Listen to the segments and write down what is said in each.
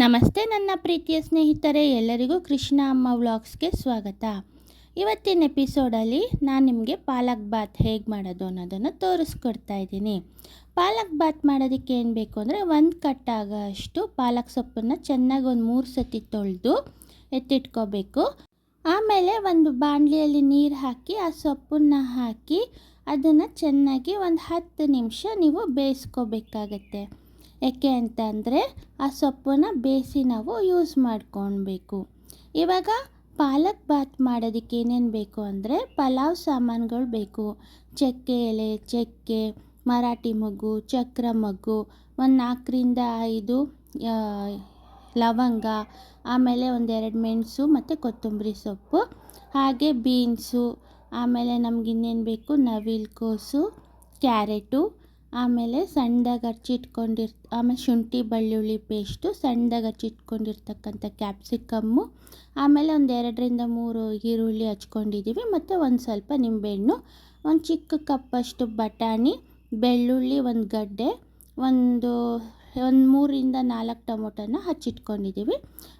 ನಮಸ್ತೆ ನನ್ನ ಪ್ರೀತಿಯ ಸ್ನೇಹಿತರೆ, ಎಲ್ಲರಿಗೂ ಕೃಷ್ಣ ಅಮ್ಮ ವ್ಲಾಗ್ಸ್ಗೆ ಸ್ವಾಗತ. ಇವತ್ತಿನ ಎಪಿಸೋಡಲ್ಲಿ ನಾನು ನಿಮಗೆ ಪಾಲಕ್ ಬಾತ್ ಹೇಗೆ ಮಾಡೋದು ಅನ್ನೋದನ್ನು ತೋರಿಸ್ಕೊಡ್ತಾ ಇದ್ದೀನಿ. ಪಾಲಕ್ ಬಾತ್ ಮಾಡೋದಕ್ಕೆ ಏನು ಬೇಕು ಅಂದರೆ ಒಂದು ಕಟ್ಟಾಗ ಅಷ್ಟು ಪಾಲಕ್ ಸೊಪ್ಪನ್ನು ಚೆನ್ನಾಗಿ ಒಂದು ಮೂರು ಸತಿ ತೊಳೆದು ಎತ್ತಿಟ್ಕೋಬೇಕು. ಆಮೇಲೆ ಒಂದು ಬಾಣಲಿಯಲ್ಲಿ ನೀರು ಹಾಕಿ, ಆ ಸೊಪ್ಪನ್ನು ಹಾಕಿ, ಅದನ್ನು ಚೆನ್ನಾಗಿ ಒಂದು ಹತ್ತು ನಿಮಿಷ ನೀವು ಬೇಯಿಸ್ಕೋಬೇಕಾಗತ್ತೆ. ಯಾಕೆ ಅಂತಂದರೆ ಆ ಸೊಪ್ಪನ್ನು ಬೇಯಿಸಿ ನಾವು ಯೂಸ್ ಮಾಡ್ಕೊಳ್ಬೇಕು ಇವಾಗ ಪಾಲಕ್ ಬಾತ್ ಮಾಡೋದಕ್ಕೆ ಏನೇನು ಬೇಕು ಅಂದರೆ ಪಲಾವ್ ಸಾಮಾನುಗಳು ಬೇಕು. ಚಕ್ಕೆ ಎಲೆ, ಚಕ್ಕೆ, ಮರಾಠಿ ಮಗ್ಗು ಚಕ್ರ ಮಗ್ಗು ಒಂದು ನಾಲ್ಕರಿಂದ ಐದು ಲವಂಗ, ಆಮೇಲೆ ಒಂದೆರಡು ಮೆಣಸು ಮತ್ತು ಕೊತ್ತಂಬರಿ ಸೊಪ್ಪು, ಹಾಗೆ ಬೀನ್ಸು, ಆಮೇಲೆ ನಮ್ಗೆ ಇನ್ನೇನು ಬೇಕು? ನವಿಲುಕೋಸು, ಕ್ಯಾರೆಟು ಆಮೇಲೆ ಸಣ್ಣದಾಗಿ ಹಚ್ಚಿಟ್ಕೊಂಡಿರ್ ಆಮೇಲೆ ಶುಂಠಿ, ಬೆಳ್ಳುಳ್ಳಿ ಪೇಸ್ಟು ಸಣ್ಣದಾಗಿ ಹಚ್ಚಿಟ್ಕೊಂಡಿರ್ತಕ್ಕಂಥ ಕ್ಯಾಪ್ಸಿಕಮ್ಮು ಆಮೇಲೆ ಒಂದು ಎರಡರಿಂದ ಮೂರು ಈರುಳ್ಳಿ ಹಚ್ಕೊಂಡಿದ್ದೀವಿ ಮತ್ತು ಒಂದು ಸ್ವಲ್ಪ ನಿಂಬೆಹಣ್ಣು, ಒಂದು ಚಿಕ್ಕ ಕಪ್ಪಷ್ಟು ಬಟಾಣಿ, ಬೆಳ್ಳುಳ್ಳಿ, ಒಂದು ಗಡ್ಡೆ, ಒಂದು ಒಂದು ಮೂರಿಂದ ನಾಲ್ಕು ಟೊಮೊಟೊನ ಹಚ್ಚಿಟ್ಕೊಂಡಿದ್ದೀವಿ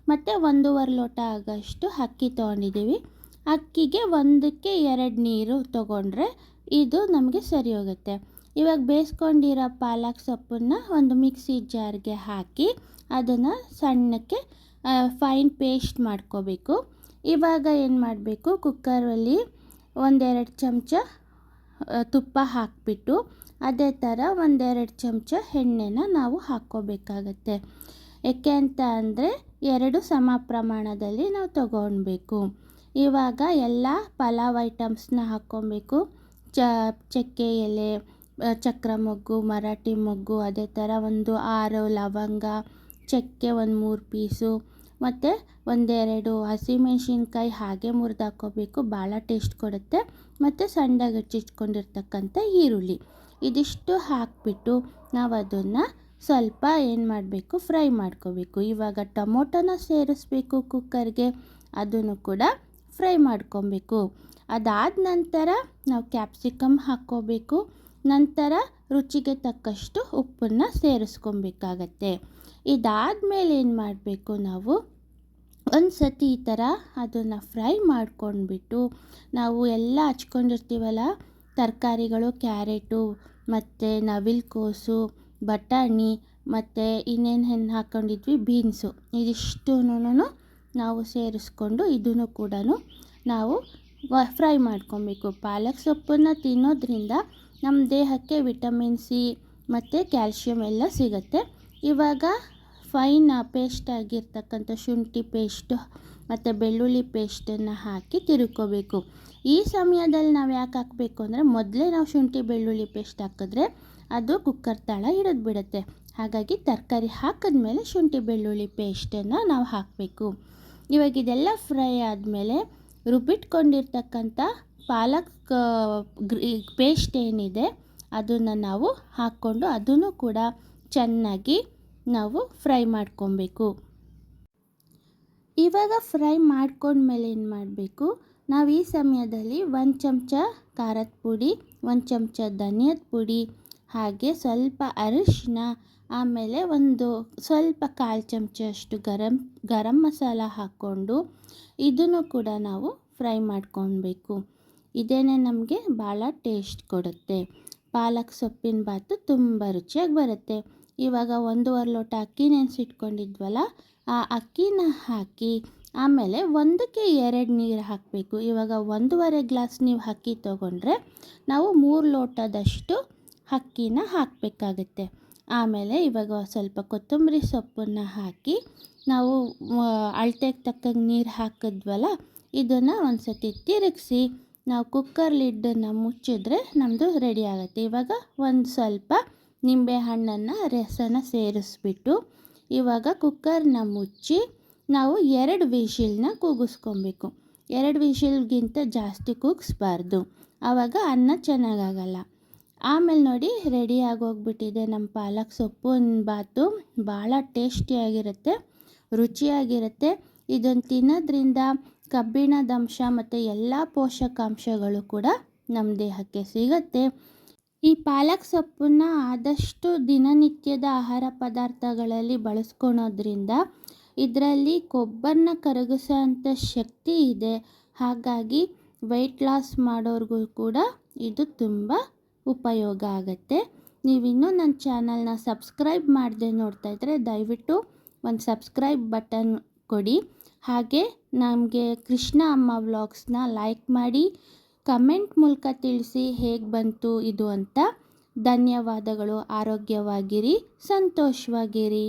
ಮತ್ತು ಒಂದೂವರೆ ಲೋಟ ಆಗೋಷ್ಟು ಅಕ್ಕಿ ತೊಗೊಂಡಿದ್ದೀವಿ ಅಕ್ಕಿಗೆ ಒಂದಕ್ಕೆ ಎರಡು ನೀರು ತೊಗೊಂಡ್ರೆ ಇದು ನಮಗೆ ಸರಿ ಹೋಗುತ್ತೆ. ಇವಾಗ ಬೇಯಿಸ್ಕೊಂಡಿರೋ ಪಾಲಕ್ ಸೊಪ್ಪನ್ನು ಒಂದು ಮಿಕ್ಸಿ ಜಾರ್ಗೆ ಹಾಕಿ ಅದನ್ನು ಸಣ್ಣಕ್ಕೆ ಫೈನ್ ಪೇಸ್ಟ್ ಮಾಡ್ಕೋಬೇಕು. ಇವಾಗ ಏನು ಮಾಡಬೇಕು ಕುಕ್ಕರಲ್ಲಿ ಒಂದೆರಡು ಚಮಚ ತುಪ್ಪ ಹಾಕಿಬಿಟ್ಟು ಅದೇ ಥರ ಒಂದೆರಡು ಚಮಚ ಎಣ್ಣೆನ ನಾವು ಹಾಕ್ಕೋಬೇಕಾಗತ್ತೆ. ಏಕೆ ಅಂತ ಅಂದರೆ ಎರಡು ಸಮ ಪ್ರಮಾಣದಲ್ಲಿ ನಾವು ತಗೊಳ್ಬೇಕು ಇವಾಗ ಎಲ್ಲ ಪಲಾವ್ ಐಟಮ್ಸ್ನ ಹಾಕ್ಕೊಬೇಕು. ಚ, ಚಕ್ಕೆ ಎಲೆ ಚಕ್ರ ಮೊಗ್ಗು, ಮರಾಠಿ ಮೊಗ್ಗು, ಅದೇ ಥರ ಒಂದು ಆರು, ಲವಂಗ, ಚಕ್ಕೆ ಒಂದು ಮೂರು ಪೀಸು, ಮತ್ತು ಒಂದೆರಡು ಹಸಿಮೆಣ್ಸಿನ್ಕಾಯಿ ಹಾಗೆ ಮುರಿದು ಹಾಕ್ಕೋಬೇಕು ಭಾಳ ಟೇಸ್ಟ್ ಕೊಡುತ್ತೆ. ಮತ್ತು ಸಣ್ಣದಾಗಿ ಹೆಚ್ಚಿಟ್ಕೊಂಡಿರ್ತಕ್ಕಂಥ ಈರುಳ್ಳಿ. ಇದಿಷ್ಟು ಹಾಕಿಬಿಟ್ಟು ನಾವು ಅದನ್ನು ಸ್ವಲ್ಪ ಏನು ಮಾಡಬೇಕು, ಫ್ರೈ ಮಾಡ್ಕೋಬೇಕು. ಇವಾಗ ಟೊಮೊಟೊನ ಸೇರಿಸ್ಬೇಕು ಕುಕ್ಕರ್ಗೆ, ಅದನ್ನು ಕೂಡ ಫ್ರೈ ಮಾಡ್ಕೊಬೇಕು. ಅದಾದ ನಂತರ ನಾವು ಕ್ಯಾಪ್ಸಿಕಮ್ ಹಾಕ್ಕೋಬೇಕು. ನಂತರ ರುಚಿಗೆ ತಕ್ಕಷ್ಟು ಉಪ್ಪನ್ನು ಸೇರಿಸ್ಕೊಬೇಕಾಗತ್ತೆ. ಇದಾದಮೇಲೆ ಏನು ಮಾಡಬೇಕು ನಾವು? ಒಂದು ಸತಿ ಈ ಥರ ಅದನ್ನು ಫ್ರೈ ಮಾಡ್ಕೊಂಡ್ಬಿಟ್ಟು ನಾವು ಎಲ್ಲ ಹಚ್ಕೊಂಡಿರ್ತೀವಲ್ಲ? ತರಕಾರಿಗಳು, ಕ್ಯಾರೆಟು, ಮತ್ತು ನವಿಲುಕೋಸು, ಬಟಾಣಿ, ಮತ್ತು ಇನ್ನೇನು ಹಾಕ್ಕೊಂಡಿದ್ವಿ ಬೀನ್ಸು. ಇದಿಷ್ಟೂ ನಾವು ಸೇರಿಸ್ಕೊಂಡು ಇದನ್ನು ಕೂಡ ನಾವು ಫ್ರೈ ಮಾಡ್ಕೊಬೇಕು. ಪಾಲಕ್ ಸೊಪ್ಪನ್ನು ತಿನ್ನೋದ್ರಿಂದ ನಮ್ಮ ದೇಹಕ್ಕೆ ವಿಟಮಿನ್ ಸಿ ಮತ್ತು ಕ್ಯಾಲ್ಶಿಯಂ ಎಲ್ಲ ಸಿಗುತ್ತೆ. ಇವಾಗ ಫೈನ್ ಪೇಸ್ಟ್ ಆಗಿರ್ತಕ್ಕಂಥ ಶುಂಠಿ ಪೇಸ್ಟು ಮತ್ತು ಬೆಳ್ಳುಳ್ಳಿ ಪೇಸ್ಟನ್ನು ಹಾಕಿ ತಿರುಕೋಬೇಕು ಈ ಸಮಯದಲ್ಲಿ ನಾವು ಯಾಕೆ ಹಾಕಬೇಕು ಅಂದರೆ ಮೊದಲೇ ನಾವು ಶುಂಠಿ, ಬೆಳ್ಳುಳ್ಳಿ ಪೇಸ್ಟ್ ಹಾಕಿದ್ರೆ ಅದು ಕುಕ್ಕರ್ ತಾಳ ಹಿಡಿದು ಬಿಡುತ್ತೆ. ಹಾಗಾಗಿ ತರಕಾರಿ ಹಾಕಿದ್ಮೇಲೆ ಶುಂಠಿ, ಬೆಳ್ಳುಳ್ಳಿ ಪೇಸ್ಟನ್ನು ನಾವು ಹಾಕಬೇಕು. ಇವಾಗ ಇದೆಲ್ಲ ಫ್ರೈ ಆದಮೇಲೆ ರುಬ್ಬಿಟ್ಕೊಂಡಿರ್ತಕ್ಕಂಥ ಪಾಲಕ್ ಪೇಸ್ಟ್ ಏನಿದೆ, ಅದನ್ನು ನಾವು ಹಾಕ್ಕೊಂಡು ಅದನ್ನು ಕೂಡ ಚೆನ್ನಾಗಿ ನಾವು ಫ್ರೈ ಮಾಡ್ಕೊಬೇಕು. ಇವಾಗ ಫ್ರೈ ಮಾಡ್ಕೊಂಡ್ಮೇಲೆ ಏನು ಮಾಡಬೇಕು, ನಾವು ಈ ಸಮಯದಲ್ಲಿ ಒಂದು ಚಮಚ ಖಾರದ ಪುಡಿ, ಒಂದು ಚಮಚ ಧನಿಯದ ಪುಡಿ, ಹಾಗೆ ಸ್ವಲ್ಪ ಅರಿಶಿನ ಆಮೇಲೆ ಒಂದು ಸ್ವಲ್ಪ ಕಾಲು ಚಮಚ ಅಷ್ಟು ಗರಂ ಗರಂ ಮಸಾಲ ಹಾಕ್ಕೊಂಡು ಇದನ್ನು ಕೂಡ ನಾವು ಫ್ರೈ ಮಾಡ್ಕೊಳ್ಬೇಕು ಇದೇನೆ ನಮಗೆ ಭಾಳ ಟೇಸ್ಟ್ ಕೊಡುತ್ತೆ. ಪಾಲಕ್ ಸೊಪ್ಪಿನ ಬಾತು ತುಂಬ ರುಚಿಯಾಗಿ ಬರುತ್ತೆ. ಇವಾಗ ಒಂದೂವರೆ ಲೋಟ ಅಕ್ಕಿ ನೆನೆಸಿಟ್ಕೊಂಡಿದ್ವಲ್ಲ, ಆ ಅಕ್ಕಿನ ಹಾಕಿ, ಆಮೇಲೆ ಒಂದಕ್ಕೆ ಎರಡು ನೀರು ಹಾಕಬೇಕು. ಇವಾಗ ಒಂದೂವರೆ ಗ್ಲಾಸ್ ನೀವು ಅಕ್ಕಿ ತೊಗೊಂಡ್ರೆ ನಾವು ಮೂರು ಲೋಟದಷ್ಟು ಅಕ್ಕಿನ ಹಾಕಬೇಕಾಗತ್ತೆ. ಆಮೇಲೆ ಇವಾಗ ಸ್ವಲ್ಪ ಕೊತ್ತಂಬರಿ ಸೊಪ್ಪನ್ನು ಹಾಕಿ, ನಾವು ಅಳತೆಗೆ ತಕ್ಕಂಗೆ ನೀರು ಹಾಕಿದ್ವಲ್ಲ, ಇದನ್ನು ಒಂದು ಸತಿ ತಿರುಗಿಸಿ ನಾವು ಕುಕ್ಕರ್ ಲಿಡ್ಡನ್ನು ಮುಚ್ಚಿದ್ರೆ ನಮ್ಮದು ರೆಡಿ ಆಗುತ್ತೆ. ಇವಾಗ ಒಂದು ಸ್ವಲ್ಪ ನಿಂಬೆ ಹಣ್ಣನ್ನು, ರಸನ ಸೇರಿಸ್ಬಿಟ್ಟು ಇವಾಗ ಕುಕ್ಕರ್ನ ಮುಚ್ಚಿ ನಾವು ಎರಡು ವಿಶಿಲ್ನ ಕೂಗಿಸ್ಕೊಬೇಕು. ಎರಡು ವಿಶಿಲ್ಗಿಂತ ಜಾಸ್ತಿ ಕೂಗಿಸ್ಬಾರ್ದು. ಆವಾಗ ಅನ್ನ ಚೆನ್ನಾಗಾಗಲ್ಲ. ಆಮೇಲೆ ನೋಡಿ ರೆಡಿ ಆಗೋಗ್ಬಿಟ್ಟಿದೆ ನಮ್ಮ ಪಾಲಕ್ ಸೊಪ್ಪು. ಬಾತು ಭಾಳ ಟೇಸ್ಟಿಯಾಗಿರುತ್ತೆ ರುಚಿಯಾಗಿರುತ್ತೆ. ಇದನ್ನು ತಿನ್ನೋದ್ರಿಂದ ಕಬ್ಬಿಣದ ಅಂಶ ಮತ್ತು ಎಲ್ಲ ಪೋಷಕಾಂಶಗಳು ಕೂಡ ನಮ್ಮ ದೇಹಕ್ಕೆ ಸಿಗುತ್ತೆ. ಈ ಪಾಲಕ್ ಸೊಪ್ಪನ್ನ ಆದಷ್ಟು ದಿನನಿತ್ಯದ ಆಹಾರ ಪದಾರ್ಥಗಳಲ್ಲಿ ಬಳಸ್ಕೊಳೋದ್ರಿಂದ ಇದರಲ್ಲಿ ಕೊಬ್ಬನ್ನು ಕರಗಿಸೋಂಥ ಶಕ್ತಿ ಇದೆ. ಹಾಗಾಗಿ ವೆಯ್ಟ್ ಲಾಸ್ ಮಾಡೋರಿಗೂ ಕೂಡ ಇದು ತುಂಬ ಉಪಯೋಗ ಆಗುತ್ತೆ. ನೀವಿನ್ನೂ ನನ್ನ ಚಾನಲ್ನ ಸಬ್ಸ್ಕ್ರೈಬ್ ಮಾಡದೆ ನೋಡ್ತಾ ಇದ್ದರೆ ದಯವಿಟ್ಟು ಒಂದು ಸಬ್ಸ್ಕ್ರೈಬ್ ಬಟನ್ ಕೊಡಿ. ಹಾಗೆ ನಮಗೆ ಕೃಷ್ಣ ಅಮ್ಮ ವ್ಲಾಗ್ಸ್ನ ಲೈಕ್ ಮಾಡಿ, ಕಮೆಂಟ್ ಮೂಲಕ ತಿಳಿಸಿ ಹೇಗೆ ಬಂತು ಇದು ಅಂತ. ಧನ್ಯವಾದಗಳು, ಆರೋಗ್ಯವಾಗಿರಿ, ಸಂತೋಷವಾಗಿರಿ.